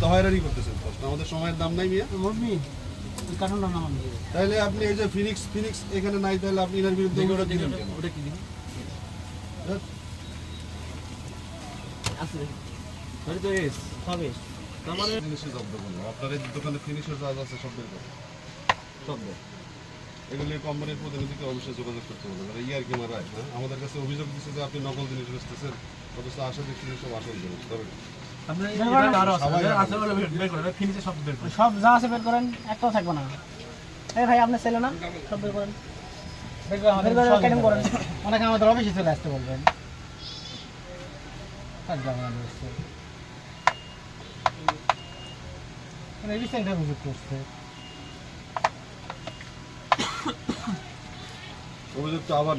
তো হয়রানি করতেছেন প্রশ্ন। আমাদের সময়ের দাম নাই মিয়া। তাহলে আপনি এই যে ফিনিক্স ফিনিক্স এখানে নাই তাহলে আপনি এর বিরুদ্ধে অভিযোগ দিলেন ওটা কি দিন হ্যাঁ? আছে। ওটা তো এস হবে। জব্দ করল আপনার এই দোকানে ফিনিশের আছে সব বের করো সব বের এগুলি কোম্পানির প্রতিনিধিকে অবশ্যই যোগাযোগ করতে হবে। মানে ইয়ার কি মারায় হ্যাঁ? আমাদের কাছে অভিযোগ দিচ্ছে যে আপনি নকল জিনিস বেচতেছেন। অথচ আসল দেখছি সব আসল জিনিস তবে সব যা আছে বের করেন একটাও থাকবে না। এই ভাই আপনার ছেলে না? সব বের করেন। বের করে করেন। অনেকে আমাদের অফিসে চলে আসতে বলবেন। আর যাব না দোস্ত। মানে রিসেন্ট অভিযোগ করছে। অভিযোগটা আবার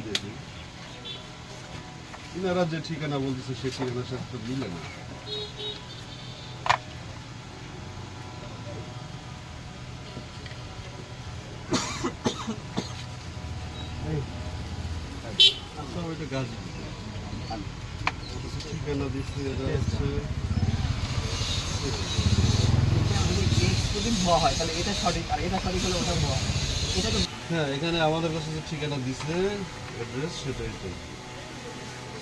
ইনারা যে ঠিকানা বলতেছে সে ঠিকানার সাথে তো মিলে না। ঠিকানা দিচ্ছে এটা হচ্ছে যদি ভুয়া হয় তাহলে এটা সঠিক আর এটা সঠিক হলে ওটা ভুয়া এটা তো হ্যাঁ এখানে আমাদের কাছে যে ঠিকানা দিচ্ছে অ্যাড্রেস সেটাই তো।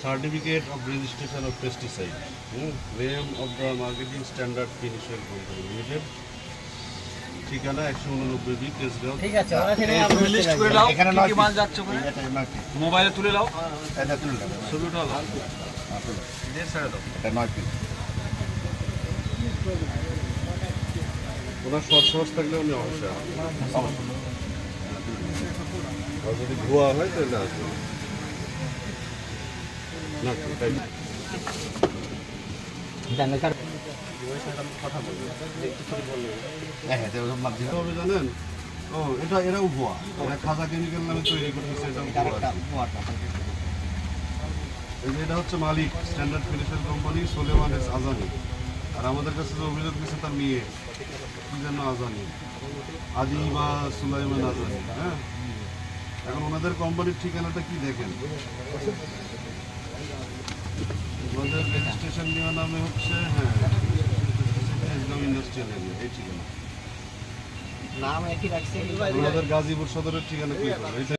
Certificate of registration of pesticide name of the marketing standard finisher company limited ঠিকানা একশো উননব্বই বি তেজগাঁও ঠিক আছে লিস্ট করে আসবে। এখানে কি। মাল যাচ্ছে। মোবাইলে তুলে দাও এটা তুলে। ছবি উঠাও দাও হ্যাঁ, ছেড়ে এটা নয় piece। ওনার সৎ সাহস থাকলে উনি অবশ্যই। আর যদি ভুয়া হয় তাহলে আসবে না হ্যাঁ, হ্যাঁ, জানেন ও এটা ভুয়া খাজা কেমিক্যাল নামে তৈরি করতেছে এটা ভুয়া এই এটা হচ্ছে মালিক standard finisher company Soleman S Ajani আর আমাদের কাছে যে অভিযোগ দিচ্ছে তার মেয়ে। কি যেন আজানি। আদি বা সুলাইমান আজানি হ্যাঁ? এখন ওনাদের কোম্পানির ঠিকানাটা কি দেখেন? ওনাদের রেজিস্ট্রেশন নেওয়া নামে হচ্ছে হ্যাঁ। ইসলাম ইন্ডাস্ট্রিয়াল এরিয়া এই ঠিকানা। নাম একই রাখছে। গাজীপুর সদরের ঠিকানা কি?